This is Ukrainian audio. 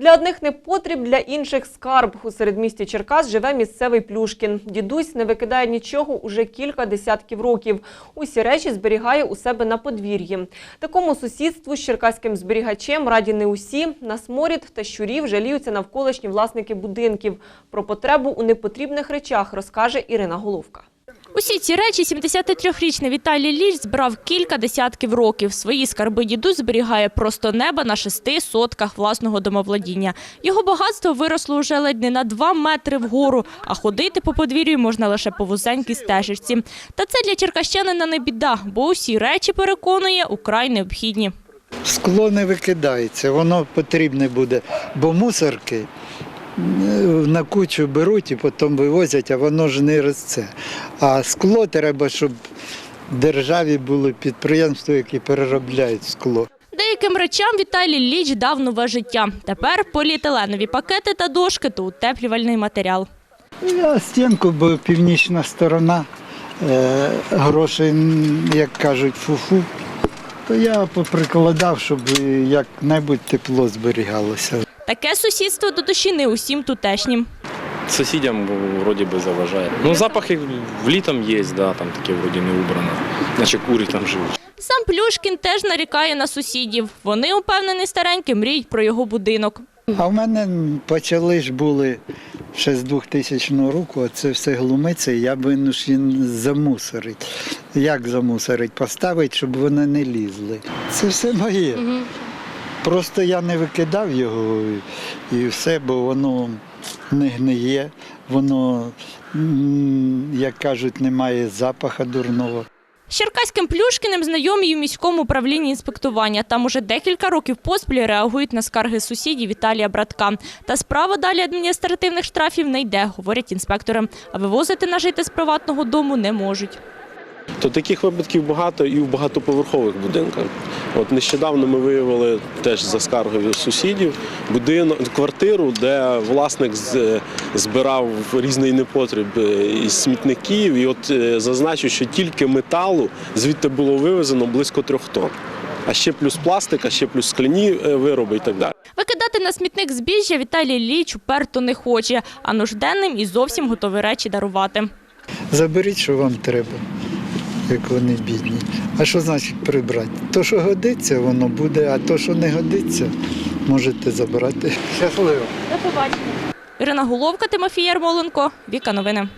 Для одних непотріб, для інших скарб. У середмісті Черкас живе місцевий Плюшкін. Дідусь не викидає нічого уже кілька десятків років. Усі речі зберігає у себе на подвір'ї. Такому сусідству з черкаським зберігачем раді не усі. На сморід та щурів жаліються навколишні власники будинків. Про потребу у непотрібних речах розкаже Ірина Головка. Усі ці речі 73-річний Віталій Ліч збирав кілька десятків років. Свої скарби дідусь зберігає просто неба на шести сотках власного домовладіння. Його багатство виросло уже ледь не на два метри вгору, а ходити по подвір'ю можна лише по вузенькій стежечці. Та це для черкащанина не біда, бо усі речі, переконує, украй необхідні. Скло не викидається, воно потрібне буде, бо мусорки на кучу беруть і потім вивозять, а воно ж не росте. А скло треба, щоб в державі було підприємство, які переробляють скло. Деяким речам Віталій Ліч дав нове життя. Тепер поліетиленові пакети та дошки – то утеплювальний матеріал. Я стінку, бо північна сторона, е, грошей, як кажуть, фу-фу, то я поприкладав, щоб як-небудь тепло зберігалося. Таке сусідство до душі не усім тутешнім. Сусідям вроді би заважає. Ну, запахи літом є, да, там таке вроді не убрано. Наче курі там живуть. Сам Плюшкін теж нарікає на сусідів. Вони, упевнений старенький, мріють про його будинок. А в мене почали ж були ще з 2000 року, це все глумиться, я винужден замусорити. Як замусорити? Поставити, щоб вони не лізли. Це все моє. Просто я не викидав його і- все, бо воно не гниє, воно, як кажуть, не має запаха дурного. З Черкаським Плюшкіним знайомі у міському управлінні інспектування. Там уже декілька років поспіль реагують на скарги сусідів Віталія Братка. Та справа далі адміністративних штрафів не йде, говорять інспектори. А вивозити нажити з приватного дому не можуть. То таких випадків багато і в багатоповерхових будинках. От нещодавно ми виявили теж за скаргою сусідів будинок, квартиру, де власник збирав різний непотріб е, із смітників, і от е, зазначив, що тільки металу звідти було вивезено близько трьох тонн. А ще плюс пластик, а ще плюс скляні е, вироби і так далі. Викидати на смітник збіжжя Віталій Ліч уперто не хоче, а нужденним і зовсім готові речі дарувати. Заберіть, що вам треба, як вони бідні. А що значить прибрати? То, що годиться, воно буде, а то, що не годиться, можете забрати. Щасливо. Ірина Головка, Тимофій Ярмоленко, Віка Новини.